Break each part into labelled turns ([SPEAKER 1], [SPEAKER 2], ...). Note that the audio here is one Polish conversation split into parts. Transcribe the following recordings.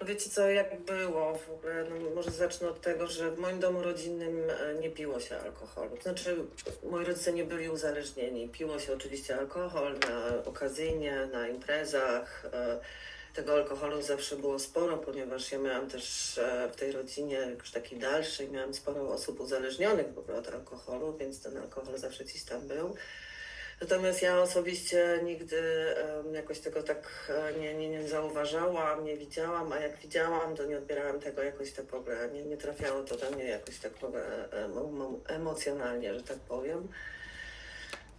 [SPEAKER 1] No wiecie co, jak było w ogóle, no może zacznę od tego, że w moim domu rodzinnym e, nie piło się alkoholu. Znaczy, moi rodzice nie byli uzależnieni. Piło się oczywiście alkohol na okazyjnie, na imprezach. E, Tego alkoholu zawsze było sporo, ponieważ ja miałam też e, w tej rodzinie już takiej dalszej, miałam sporo osób uzależnionych w ogóle od alkoholu, więc ten alkohol zawsze gdzieś tam był. Natomiast ja osobiście nigdy jakoś tego tak e, nie, nie, nie zauważałam, nie widziałam, a jak widziałam, to nie odbierałam tego jakoś tak w ogóle, nie, nie trafiało to do mnie jakoś tak em, emocjonalnie, że tak powiem.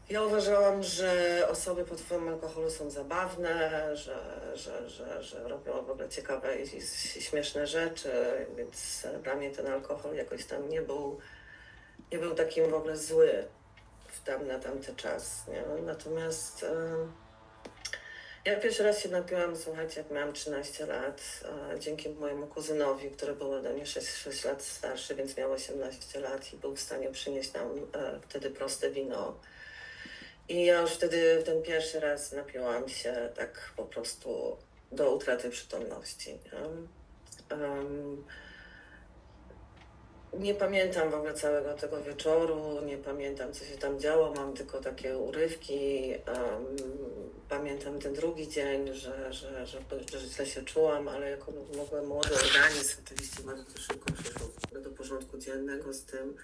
[SPEAKER 1] Ja uważałam, że osoby pod wpływem alkoholu są zabawne, że, że, że, że robią w ogóle ciekawe i śmieszne rzeczy, więc dla mnie ten alkohol jakoś tam nie był, nie był takim w ogóle zły w tam, na tamty czas. Nie? Natomiast e, ja pierwszy raz się napiłam, słuchajcie, jak miałam 13 lat, e, dzięki mojemu kuzynowi, który był ode mnie 6, 6 lat starszy, więc miał 18 lat i był w stanie przynieść nam e, wtedy proste wino. I ja już wtedy ten pierwszy raz napiłam się tak po prostu do utraty przytomności. Nie? Nie pamiętam w ogóle całego tego wieczoru, nie pamiętam co się tam działo, mam tylko takie urywki. pamiętam ten drugi dzień, że, że, że, że źle się czułam, ale jako ogóle młody organizm oczywiście bardzo szybko ogóle do porządku dziennego z tym.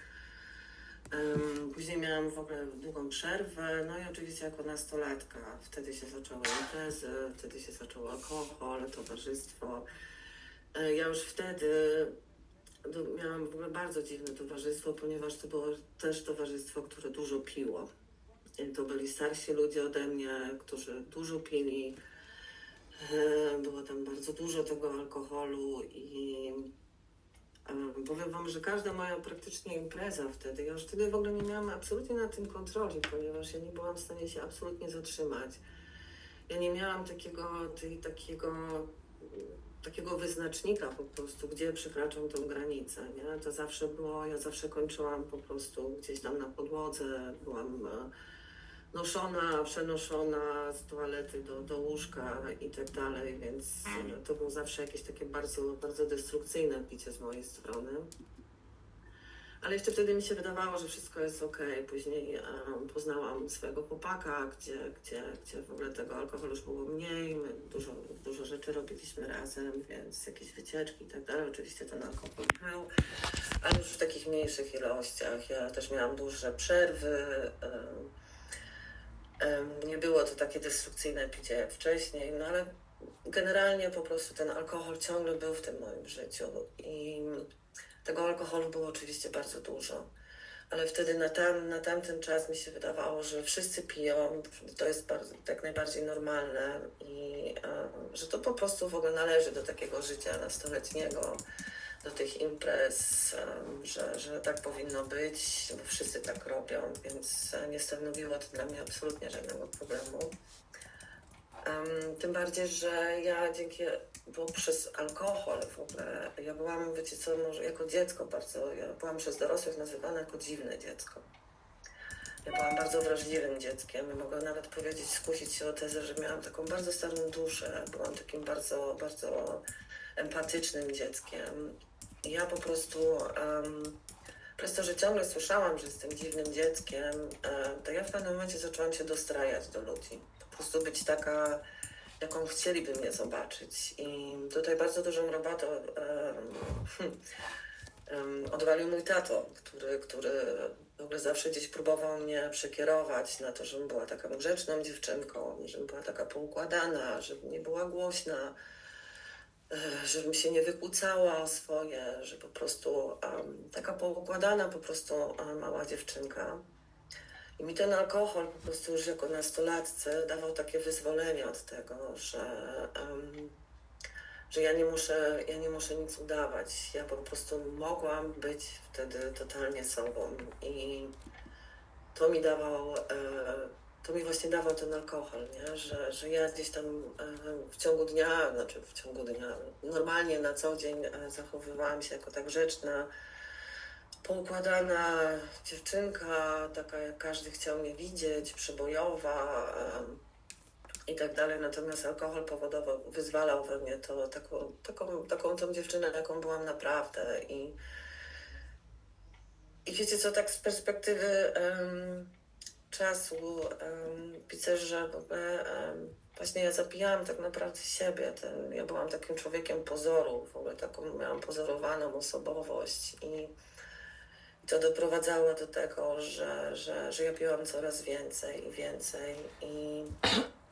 [SPEAKER 1] Później miałam w ogóle długą przerwę, no i oczywiście jako nastolatka. Wtedy się zaczęły imprezy, wtedy się zaczął alkohol, towarzystwo. E, Ja już wtedy miałam w ogóle bardzo dziwne towarzystwo, ponieważ to było też towarzystwo, które dużo piło. To byli starsi ludzie ode mnie, którzy dużo pili. E, Było tam bardzo dużo tego alkoholu i e, powiem Wam, że każda moja praktycznie impreza wtedy, ja już wtedy w ogóle nie miałam absolutnie na tym kontroli, ponieważ ja nie byłam w stanie się absolutnie zatrzymać. Ja nie miałam takiego, tej, takiego, takiego wyznacznika po prostu, gdzie przekraczam tą granicę, nie? To zawsze było, ja zawsze kończyłam po prostu gdzieś tam na podłodze, byłam e, noszona, przenoszona z toalety do, do łóżka i tak dalej, więc e, to było zawsze jakieś takie bardzo, bardzo destrukcyjne picie z mojej strony. Ale jeszcze wtedy mi się wydawało, że wszystko jest ok. Później em, poznałam swojego chłopaka, gdzie, gdzie, gdzie w ogóle tego alkoholu już było mniej. My dużo, dużo rzeczy robiliśmy razem, więc jakieś wycieczki i tak dalej. Oczywiście ten alkohol był, ale już w takich mniejszych ilościach. Ja też miałam dłuższe przerwy. em, em, nie było to takie destrukcyjne picie jak wcześniej, no ale generalnie po prostu ten alkohol ciągle był w tym moim życiu i tego alkoholu było oczywiście bardzo dużo. Ale wtedy na, tam, na tamten czas mi się wydawało, że wszyscy piją, to jest bardzo, tak najbardziej normalne i e, że to po prostu w ogóle należy do takiego życia nastoletniego, do tych imprez, em, że, że tak powinno być, bo wszyscy tak robią, więc nie stanowiło to dla mnie absolutnie żadnego problemu. Em, tym bardziej, że ja dzięki, bo przez alkohol w ogóle, ja byłam, wiecie co, może jako dziecko bardzo, ja byłam przez dorosłych nazywana jako dziwne dziecko. Ja byłam bardzo wrażliwym dzieckiem. Ja mogę nawet powiedzieć, skusić się o tezę, że miałam taką bardzo starą duszę. Byłam takim bardzo, bardzo empatycznym dzieckiem. I ja po prostu, em, przez to, że ciągle słyszałam, że jestem dziwnym dzieckiem, e, to ja w pewnym momencie zaczęłam się dostrajać do ludzi. Prostu być taka, jaką chcieliby mnie zobaczyć. I tutaj bardzo dużą robotę em, em, odwalił mój tato, który, który w ogóle zawsze gdzieś próbował mnie przekierować na to, żebym była taką grzeczną dziewczynką, żebym była taka poukładana, żebym nie była głośna, e, żebym się nie wykłócała o swoje, że po prostu em, taka poukładana po prostu e, mała dziewczynka. I mi ten alkohol po prostu już jako nastolatce dawał takie wyzwolenie od tego, że, em, że ja, nie muszę, ja nie muszę nic udawać. Ja po prostu mogłam być wtedy totalnie sobą. I to mi dawał, e, to mi właśnie dawał ten alkohol, nie? Że, że ja gdzieś tam e, w ciągu dnia, znaczy w ciągu dnia, normalnie na co dzień e, zachowywałam się jako tak grzeczna, poukładana dziewczynka, taka jak każdy chciał mnie widzieć, przebojowa. i tak dalej. Natomiast alkohol powodował, wyzwalał we mnie to taką, taką, taką tą dziewczynę, jaką byłam naprawdę. I, i wiecie co, tak z perspektywy em, czasu um, że w ogóle em, właśnie ja zabijałam tak naprawdę siebie. Ten, ja byłam takim człowiekiem pozoru, w ogóle taką miałam pozorowaną osobowość i to doprowadzało do tego, że, że, że ja piłam coraz więcej i więcej i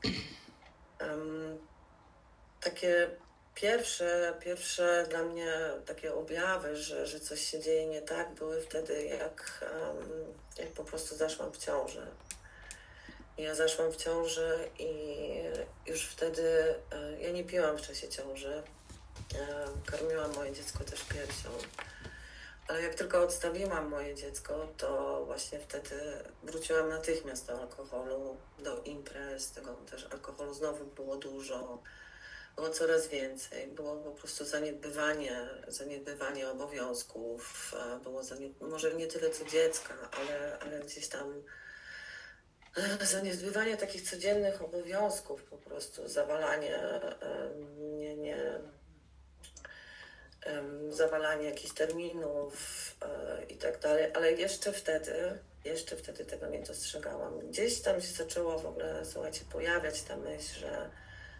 [SPEAKER 1] em, takie pierwsze, pierwsze dla mnie takie objawy, że, że coś się dzieje nie tak, były wtedy, jak, em, jak po prostu zaszłam w ciążę. Ja zaszłam w ciążę i już wtedy e, ja nie piłam w czasie ciąży. E, Karmiłam moje dziecko też piersią. Ale jak tylko odstawiłam moje dziecko, to właśnie wtedy wróciłam natychmiast do alkoholu, do imprez, tego też alkoholu. Znowu było dużo, było coraz więcej, było po prostu zaniedbywanie, zaniedbywanie obowiązków, było może nie tyle co dziecka, ale, ale gdzieś tam e, zaniedbywanie takich codziennych obowiązków po prostu, zawalanie, e, nie, nie, zawalanie jakichś terminów e, i tak dalej, ale jeszcze wtedy, jeszcze wtedy tego nie dostrzegałam. Gdzieś tam się zaczęło w ogóle, słuchajcie, pojawiać ta myśl, że,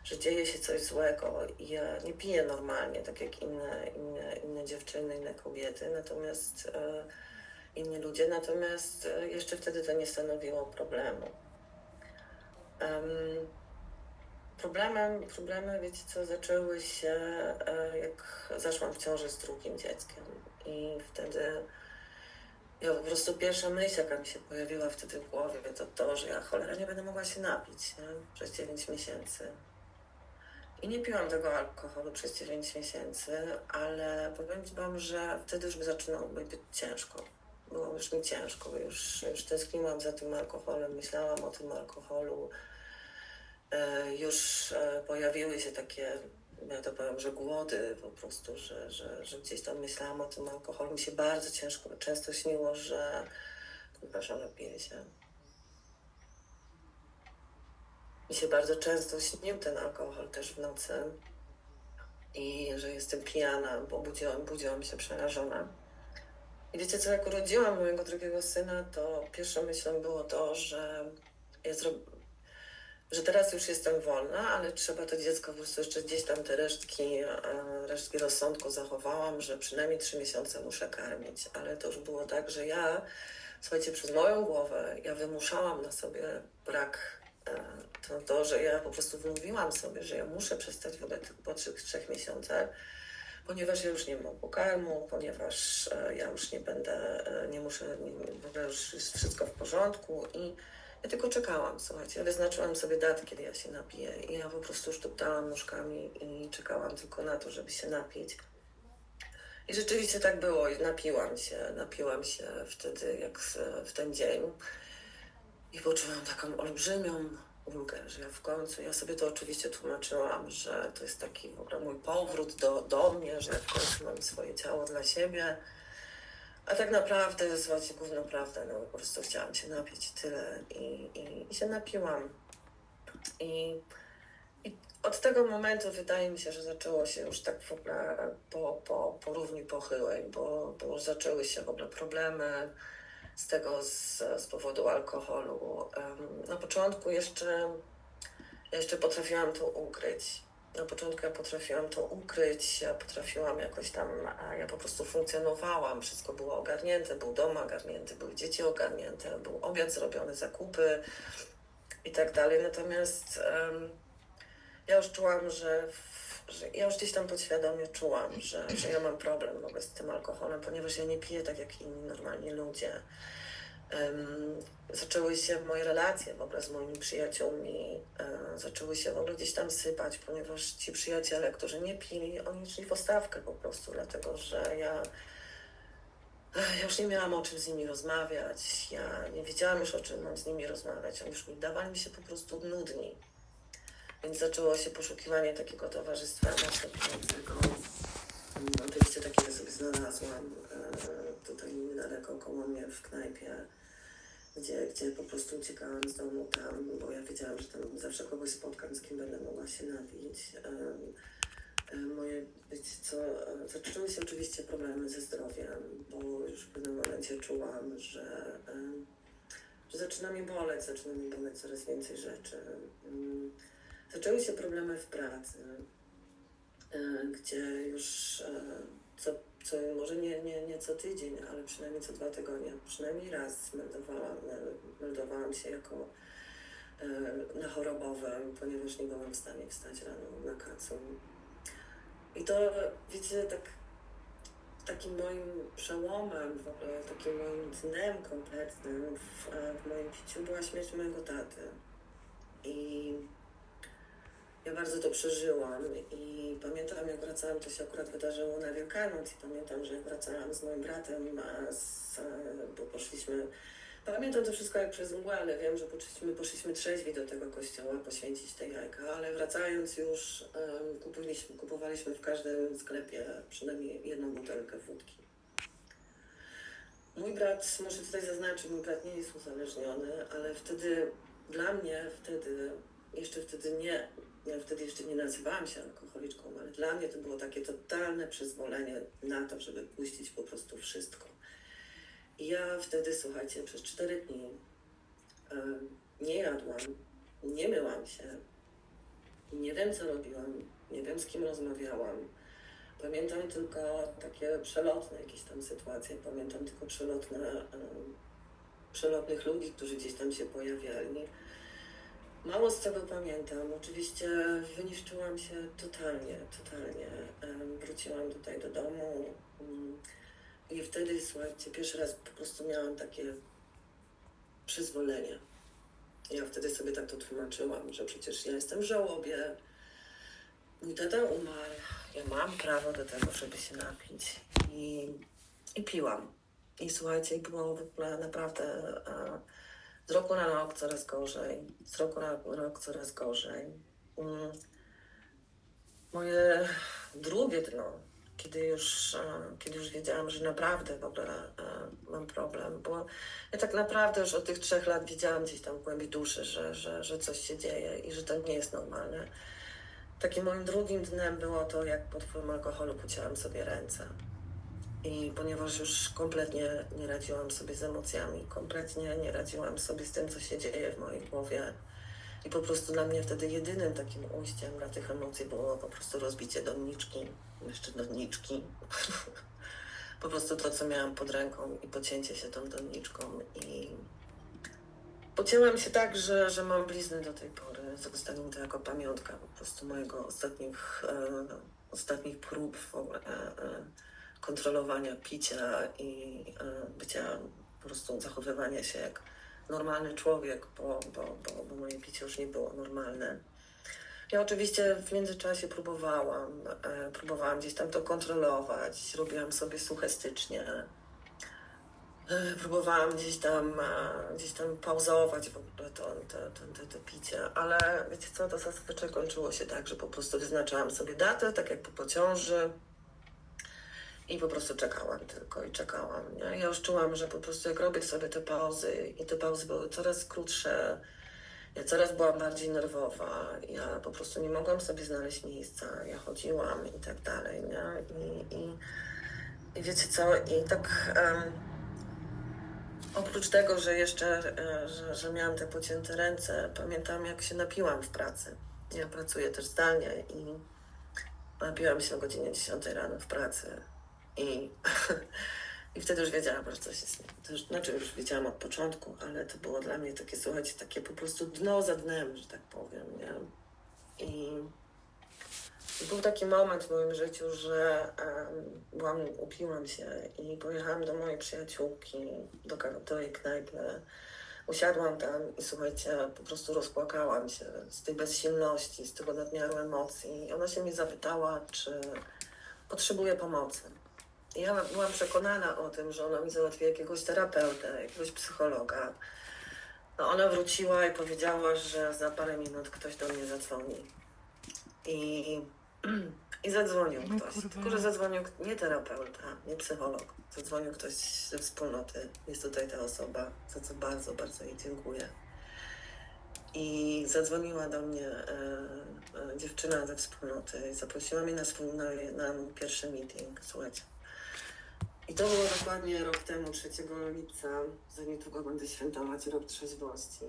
[SPEAKER 1] że dzieje się coś złego i ja nie piję normalnie, tak jak inne, inne, inne dziewczyny, inne kobiety, natomiast e, inni ludzie, natomiast e, jeszcze wtedy to nie stanowiło problemu. Em, Problemem, problemy, wiecie co, zaczęły się, e, jak zaszłam w ciąży z drugim dzieckiem. I wtedy ja po prostu pierwsza myśl, jaka mi się pojawiła wtedy w głowie, to to, że ja cholera nie będę mogła się napić nie? przez 9 miesięcy. I nie piłam tego alkoholu przez 9 miesięcy, ale powiem Wam, że wtedy już zaczynało być ciężko. Było już mi ciężko, już, już tęskniłam za tym alkoholem, myślałam o tym alkoholu już e, pojawiły się takie, ja to powiem, że głody po prostu, że, że, że gdzieś tam myślałam o tym alkoholu. Mi się bardzo ciężko, często śniło, że przepraszam, napiję się. Mi się bardzo często śnił ten alkohol też w nocy i że jestem pijana, bo budziłam, budziłam się przerażona. I wiecie co, jak urodziłam mojego drugiego syna, to pierwszą myślą było to, że ja że teraz już jestem wolna, ale trzeba to dziecko po prostu jeszcze gdzieś tam te resztki, e, resztki rozsądku zachowałam, że przynajmniej trzy miesiące muszę karmić. Ale to już było tak, że ja, słuchajcie, przez moją głowę ja wymuszałam na sobie brak. e, To, to, że ja po prostu wymówiłam sobie, że ja muszę przestać w ogóle po trzech, trzech miesiącach, ponieważ ja już nie mam pokarmu, ponieważ e, ja już nie będę, nie muszę, w ogóle już jest wszystko w porządku i ja tylko czekałam, słuchajcie. Wyznaczyłam sobie datę, kiedy ja się napiję. I ja po prostu sztuptałam nóżkami i czekałam tylko na to, żeby się napić. I rzeczywiście tak było. I Napiłam się, napiłam się wtedy, jak w ten dzień. I poczułam taką olbrzymią ulgę, że ja w końcu, ja sobie to oczywiście tłumaczyłam, że to jest taki w ogóle mój powrót do, do mnie, że ja w końcu mam swoje ciało dla siebie. A tak naprawdę, słuchajcie, główną prawdę, no po prostu chciałam się napić tyle i, i, i się napiłam. I, I od tego momentu wydaje mi się, że zaczęło się już tak w ogóle po, po, po równi pochyłej, bo, bo zaczęły się w ogóle problemy z tego z, z powodu alkoholu. Em, Na początku jeszcze, jeszcze potrafiłam to ukryć. Na początku ja potrafiłam to ukryć, ja potrafiłam jakoś tam, ja po prostu funkcjonowałam, wszystko było ogarnięte, był dom ogarnięty, były dzieci ogarnięte, był obiad zrobiony, zakupy i tak dalej. Natomiast em, ja już czułam, że, że ja już gdzieś tam podświadomie czułam, że, że ja mam problem w ogóle z tym alkoholem, ponieważ ja nie piję tak jak inni normalni ludzie. Zaczęły się moje relacje w ogóle z moimi przyjaciółmi, e, zaczęły się w ogóle gdzieś tam sypać, ponieważ ci przyjaciele, którzy nie pili, oni szli w postawkę po prostu, dlatego że ja, ja już nie miałam o czym z nimi rozmawiać, ja nie wiedziałam już o czym mam z nimi rozmawiać, oni już mi dawali mi się po prostu nudni. Więc zaczęło się poszukiwanie takiego towarzystwa właśnie pijącego. Oczywiście takie sobie znalazłam e, tutaj niedaleko koło mnie w knajpie gdzie, gdzie po prostu uciekałam z domu tam, bo ja wiedziałam, że tam zawsze kogoś spotkam, z kim będę mogła się napić. Moje, wiecie co, zaczęły się oczywiście problemy ze zdrowiem, bo już w pewnym momencie czułam, że, że zaczyna mi boleć, zaczyna mi boleć coraz więcej rzeczy. Zaczęły się problemy w pracy, gdzie już co, co może nie, nie, nie co tydzień, ale przynajmniej co dwa tygodnie, przynajmniej raz meldowałam, się jako e, na chorobowym, ponieważ nie byłam w stanie wstać rano na kacu. I to, wiecie, tak takim moim przełomem, w ogóle takim moim dnem kompletnym w, w moim piciu była śmierć mojego taty. I ja bardzo to przeżyłam i pamiętam jak wracałam, to się akurat wydarzyło na Wielkanoc i pamiętam, że jak wracałam z moim bratem, z, e, bo poszliśmy, pamiętam to wszystko jak przez mgłę, ale wiem, że poszliśmy, poszliśmy trzeźwi do tego kościoła poświęcić te jajka, ale wracając już kupiliśmy, kupowaliśmy w każdym sklepie przynajmniej jedną butelkę wódki. Mój brat, muszę tutaj zaznaczyć, mój brat nie jest uzależniony, ale wtedy, dla mnie wtedy, jeszcze wtedy nie, ja wtedy jeszcze nie nazywałam się alkoholiczką, ale dla mnie to było takie totalne przyzwolenie na to, żeby puścić po prostu wszystko. I ja wtedy, słuchajcie, przez cztery dni em, nie jadłam, nie myłam się, nie wiem co robiłam, nie wiem z kim rozmawiałam. Pamiętam tylko takie przelotne jakieś tam sytuacje, pamiętam tylko przelotne, em, przelotnych ludzi, którzy gdzieś tam się pojawiali. Mało z tego pamiętam. Oczywiście wyniszczyłam się totalnie, totalnie. Wróciłam tutaj do domu mm, i wtedy, słuchajcie, pierwszy raz po prostu miałam takie przyzwolenie. Ja wtedy sobie tak to tłumaczyłam, że przecież ja jestem w żałobie. Mój tata umarł. Ja mam prawo do tego, żeby się napić. I, i piłam. I słuchajcie, było w ogóle naprawdę e, z roku na rok coraz gorzej. Z roku na rok coraz gorzej. Mm. Moje drugie dno, kiedy już, e, kiedy już wiedziałam, że naprawdę w ogóle e, mam problem, bo ja tak naprawdę już od tych trzech lat wiedziałam gdzieś tam w głębi duszy, że, że, że coś się dzieje i że to nie jest normalne. Takim moim drugim dnem było to, jak pod wpływem alkoholu pocięłam sobie ręce. I ponieważ już kompletnie nie radziłam sobie z emocjami, kompletnie nie radziłam sobie z tym, co się dzieje w mojej głowie. I po prostu dla mnie wtedy jedynym takim ujściem dla tych emocji było po prostu rozbicie doniczki, jeszcze doniczki. po prostu to, co miałam pod ręką i pocięcie się tą doniczką. I pocięłam się tak, że, że mam blizny do tej pory. Zostanie mi to jako pamiątka po prostu mojego ostatnich, e, ostatnich prób w ogóle. E, kontrolowania picia i e, bycia po prostu zachowywania się jak normalny człowiek, bo, bo, bo, bo moje picie już nie było normalne. Ja oczywiście w międzyczasie próbowałam, e, próbowałam gdzieś tam to kontrolować, robiłam sobie suchestycznie. E, Próbowałam gdzieś tam, gdzieś tam pauzować w ogóle to, to, to, to, picie, ale wiecie co, to zazwyczaj kończyło się tak, że po prostu wyznaczałam sobie datę, tak jak po pociąży, i po prostu czekałam tylko i czekałam. Nie? Ja już czułam, że po prostu jak robię sobie te pauzy i te pauzy były coraz krótsze, ja coraz byłam bardziej nerwowa, ja po prostu nie mogłam sobie znaleźć miejsca, ja chodziłam i tak dalej, nie? I, i, i wiecie co, i tak em, oprócz tego, że jeszcze, e, że, że miałam te pocięte ręce, pamiętam jak się napiłam w pracy. Ja pracuję też zdalnie i napiłam się o godzinie 10 rano w pracy. I, I wtedy już wiedziałam, że coś jest nie. To już, znaczy już wiedziałam od początku, ale to było dla mnie takie, słuchajcie, takie po prostu dno za dnem, że tak powiem, nie? I, był taki moment w moim życiu, że em, byłam, upiłam się i pojechałam do mojej przyjaciółki, do, do jej knajpy. Usiadłam tam i słuchajcie, po prostu rozpłakałam się z tej bezsilności, z tego nadmiaru emocji. I ona się mnie zapytała, czy potrzebuję pomocy. Ja byłam przekonana o tym, że ona mi załatwi jakiegoś terapeutę, jakiegoś psychologa. No ona wróciła i powiedziała, że za parę minut ktoś do mnie zadzwoni. I, i zadzwonił
[SPEAKER 2] No
[SPEAKER 1] ktoś.
[SPEAKER 2] kurwa.
[SPEAKER 1] Tylko, że zadzwonił nie terapeuta, nie psycholog. Zadzwonił ktoś ze wspólnoty. Jest tutaj ta osoba, za co bardzo, bardzo jej dziękuję. I zadzwoniła do mnie e, e, dziewczyna ze wspólnoty i zaprosiła mnie na, swój, na, na pierwszy meeting. Słuchajcie. I to było dokładnie rok temu, 3 lipca. Za niedługo będę świętować rok trzeźwości.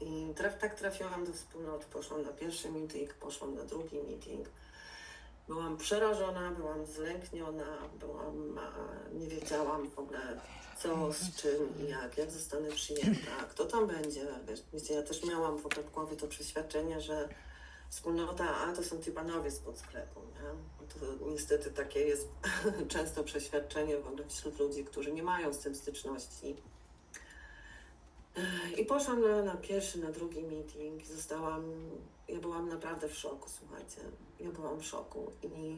[SPEAKER 1] I traf, tak trafiłam do wspólnoty. Poszłam na pierwszy meeting, poszłam na drugi meeting. Byłam przerażona, byłam zlękniona, byłam, nie wiedziałam w ogóle co, z czym i jak, jak zostanę przyjęta, kto tam będzie. Wiesz, ja też miałam w ogóle w głowie to przeświadczenie, że wspólnota A to są ci panowie spod sklepu. Nie? To niestety takie jest często przeświadczenie w ogóle wśród ludzi, którzy nie mają z tym styczności. I poszłam na, na pierwszy, na drugi meeting i zostałam, ja byłam naprawdę w szoku, słuchajcie. Ja byłam w szoku i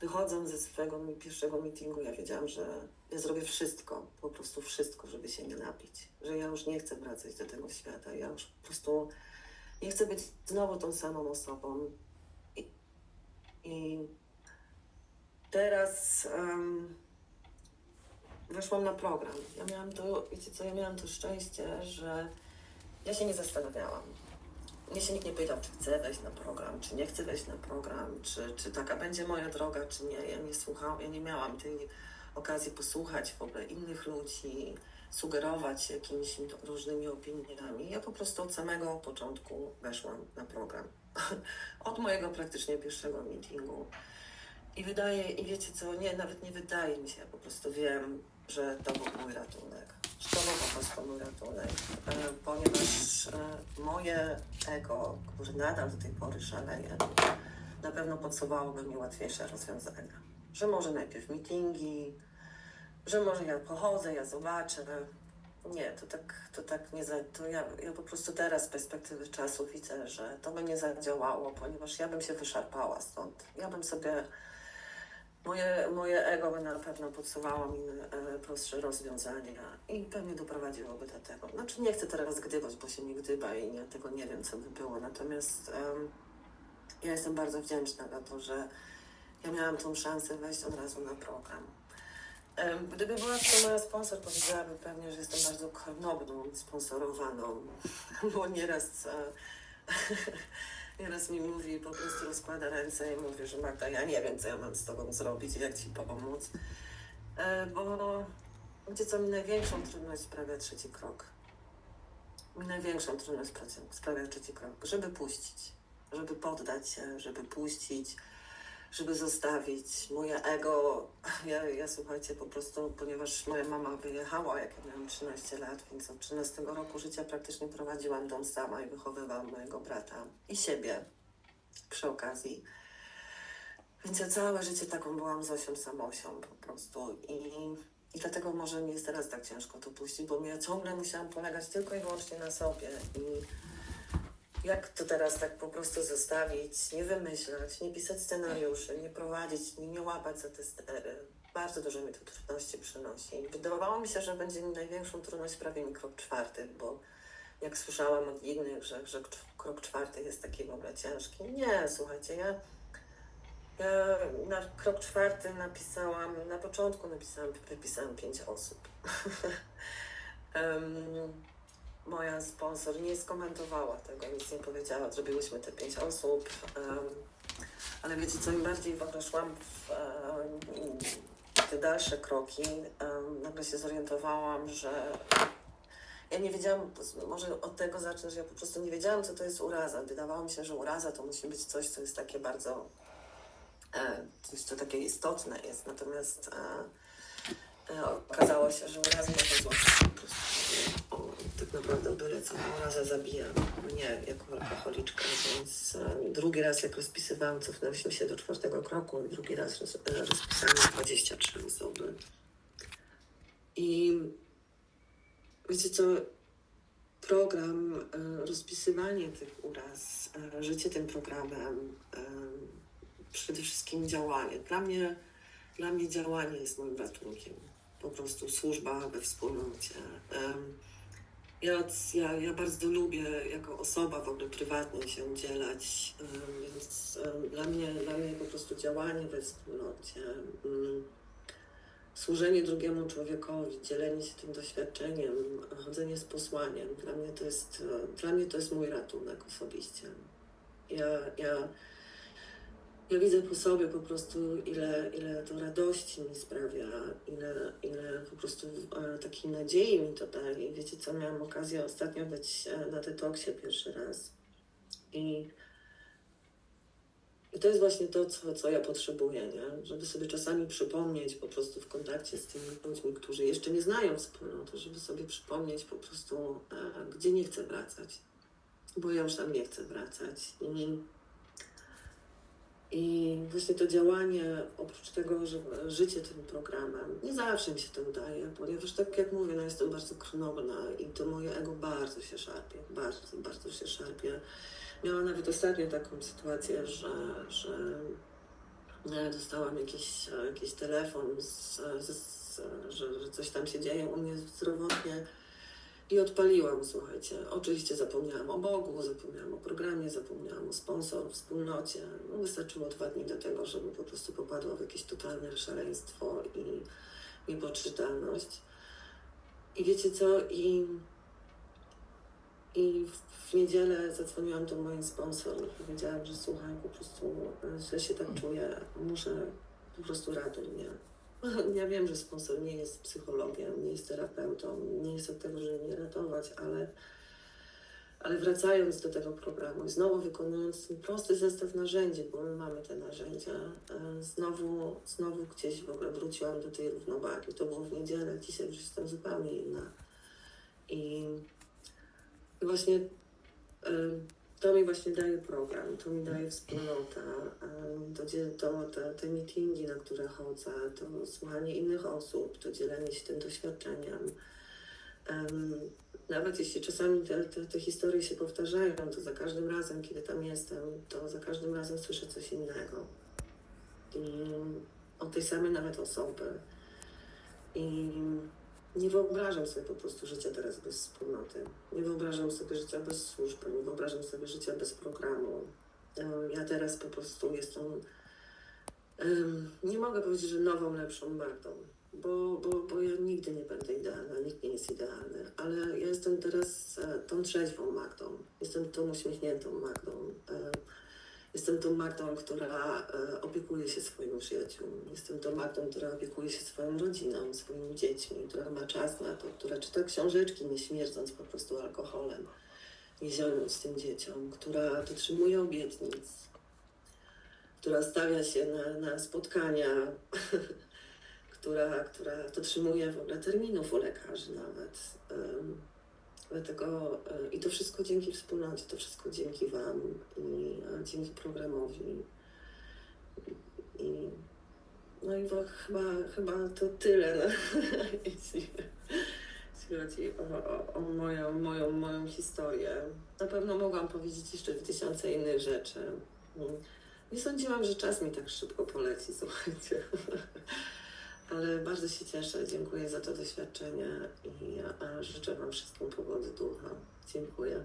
[SPEAKER 1] wychodząc ze swojego pierwszego meetingu, ja wiedziałam, że ja zrobię wszystko, po prostu wszystko, żeby się nie napić. Że ja już nie chcę wracać do tego świata. Ja już po prostu nie chcę być znowu tą samą osobą. I, i teraz em, weszłam na program. Ja miałam to, wiecie co, ja miałam to szczęście, że ja się nie zastanawiałam. Mnie się nikt nie pytał, czy chcę wejść na program, czy nie chcę wejść na program, czy, czy taka będzie moja droga, czy nie. Ja nie słuchałam, ja nie miałam tej okazji posłuchać w ogóle innych ludzi, sugerować jakimiś różnymi opiniami. Ja po prostu od samego początku weszłam na program. od mojego praktycznie pierwszego meetingu. I wydaje, i wiecie co, nie, nawet nie wydaje mi się, po prostu wiem, że to był mój ratunek. Że to był po prostu mój ratunek, e, ponieważ e, moje ego, które nadal do tej pory szaleje, na pewno podsuwałoby mi łatwiejsze rozwiązania. Że może najpierw meetingi, że może ja pochodzę, ja zobaczę. Nie, to tak, to tak nie za, to ja, ja po prostu teraz z perspektywy czasu widzę, że to by nie zadziałało, ponieważ ja bym się wyszarpała stąd. Ja bym sobie Moje, moje ego by na pewno podsuwało mi e, prostsze rozwiązania i pewnie doprowadziłoby do tego. Znaczy nie chcę teraz gdybać, bo się nie gdyba i ja tego nie wiem, co by było. Natomiast em, ja jestem bardzo wdzięczna za to, że ja miałam tą szansę wejść od razu na program. Gdyby była to moja sponsor, powiedziałaby pewnie, że jestem bardzo kornobną, sponsorowaną, bo nieraz, e, nieraz mi mówi, po prostu rozkłada ręce i mówi, że Magda, ja nie wiem, co ja mam z tobą zrobić, jak ci pomóc. E, Bo wiecie co, mi największą trudność sprawia trzeci krok. Mi największą trudność sprawia trzeci krok, żeby puścić, żeby poddać się, żeby puścić, żeby zostawić moje ego. Ja, ja słuchajcie, po prostu, ponieważ moja mama wyjechała, jak ja miałam 13 lat, więc od 13 roku życia praktycznie prowadziłam dom sama i wychowywałam mojego brata i siebie przy okazji. Więc ja całe życie taką byłam Zosią samosią po prostu i, i dlatego może mi jest teraz tak ciężko to puścić, bo ja ciągle musiałam polegać tylko i wyłącznie na sobie i jak to teraz tak po prostu zostawić, nie wymyślać, nie pisać scenariuszy, nie prowadzić, nie, nie łapać za te stery. Bardzo dużo mi to trudności przynosi. Wydawało mi się, że będzie mi największą trudność sprawi mi krok czwarty, bo jak słyszałam od innych, że, że krok czwarty jest taki w ogóle ciężki. Nie, słuchajcie, ja, ja na krok czwarty napisałam, na początku napisałam, wypisałam pięć osób. Em, moja sponsor nie skomentowała tego, nic nie powiedziała. Zrobiłyśmy te pięć osób. ale wiecie co, im bardziej w ogóle szłam w te dalsze kroki, nagle się zorientowałam, że ja nie wiedziałam, może od tego zacznę, że ja po prostu nie wiedziałam, co to jest uraza. Wydawało mi się, że uraza to musi być coś, co jest takie bardzo, e, coś, co takie istotne jest. Natomiast e, okazało się, że uraza to złość po prostu. O, tak naprawdę byle co uraza zabija mnie jako alkoholiczka, więc e, drugi raz jak rozpisywałam, cofnęliśmy się do czwartego kroku, drugi raz roz, e, rozpisałam 23 osoby. I wiecie co, program, e, rozpisywanie tych uraz, e, życie tym programem, e, przede wszystkim działanie. Dla mnie, dla mnie działanie jest moim ratunkiem. Po prostu służba we wspólnocie. Ja, ja, ja bardzo lubię jako osoba w ogóle prywatnie się udzielać, em, więc dla mnie, dla mnie po prostu działanie we wspólnocie, służenie drugiemu człowiekowi, dzielenie się tym doświadczeniem, chodzenie z posłaniem. Dla mnie to jest, dla mnie to jest mój ratunek osobiście. Ja, ja, ja widzę po sobie po prostu, ile, ile to radości mi sprawia, ile, ile po prostu e, takiej nadziei mi to daje. Wiecie co, miałam okazję ostatnio być e, na detoksie pierwszy raz. I i to jest właśnie to, co, co ja potrzebuję, nie? żeby sobie czasami przypomnieć po prostu w kontakcie z tymi ludźmi, którzy jeszcze nie znają wspólnoty, żeby sobie przypomnieć po prostu, e, gdzie nie chcę wracać, bo ja już tam nie chcę wracać. I, I właśnie to działanie, oprócz tego, że życie tym programem, nie zawsze mi się to udaje, ponieważ tak jak mówię, no jestem bardzo krnąbrna i to moje ego bardzo się szarpie, bardzo, bardzo się szarpie. Miałam nawet ostatnio taką sytuację, że, że e, dostałam jakiś, e, jakiś telefon, z, z, z, że, że coś tam się dzieje u mnie zdrowotnie i odpaliłam, słuchajcie. Oczywiście zapomniałam o Bogu, zapomniałam o programie, zapomniałam o sponsorze, wspólnocie. No, wystarczyło dwa dni do tego, żeby po prostu popadła w jakieś totalne szaleństwo i niepoczytalność. I wiecie co? I i w- w niedzielę zadzwoniłam do mojej sponsor i powiedziałam, że słuchaj, po prostu e, źle się tak czuję, muszę po prostu ratuj mnie. Ja wiem, że sponsor nie jest psychologiem, nie jest terapeutą, nie jest od tego, żeby mnie ratować, ale, ale wracając do tego programu i znowu wykonując ten prosty zestaw narzędzi, bo my mamy te narzędzia, e, znowu, znowu gdzieś w ogóle wróciłam do tej równowagi. To było w niedzielę, dzisiaj już jestem zupełnie inna. I i właśnie y, to mi właśnie daje program, to mi daje wspólnota, to, to te, te meetingi, na które chodzę, to słuchanie innych osób, to dzielenie się tym doświadczeniem. Em, Nawet jeśli czasami te, te, te historie się powtarzają, to za każdym razem, kiedy tam jestem, to za każdym razem słyszę coś innego. I od tej samej nawet osoby. I nie wyobrażam sobie po prostu życia teraz bez wspólnoty. Nie wyobrażam sobie życia bez służby, nie wyobrażam sobie życia bez programu. Ja teraz po prostu jestem, em, nie mogę powiedzieć, że nową, lepszą Martą, bo, bo, bo ja nigdy nie będę idealna, nikt nie jest idealny, ale ja jestem teraz e, tą trzeźwą Magdą, jestem tą uśmiechniętą Magdą. Jestem tą Magdą, która e, opiekuje się swoimi przyjaciółmi. Jestem tą Magdą, która opiekuje się swoją rodziną, swoimi dziećmi, która ma czas na to, która czyta książeczki, nie śmierdząc po prostu alkoholem, nie zionując tym dzieciom, która dotrzymuje obietnic, która stawia się na, na spotkania, która, która dotrzymuje w ogóle terminów u lekarzy nawet. Em, Dlatego e, i to wszystko dzięki wspólnocie, to wszystko dzięki Wam i e, dzięki programowi. I, no i chyba, chyba to tyle, no, jeśli, jeśli chodzi o, o, o moją, moją, moją historię. Na pewno mogłam powiedzieć jeszcze tysiące innych rzeczy. Mm. Nie sądziłam, że czas mi tak szybko poleci, słuchajcie. Ale bardzo się cieszę, dziękuję za to doświadczenie i życzę Wam wszystkim pogody ducha. Dziękuję.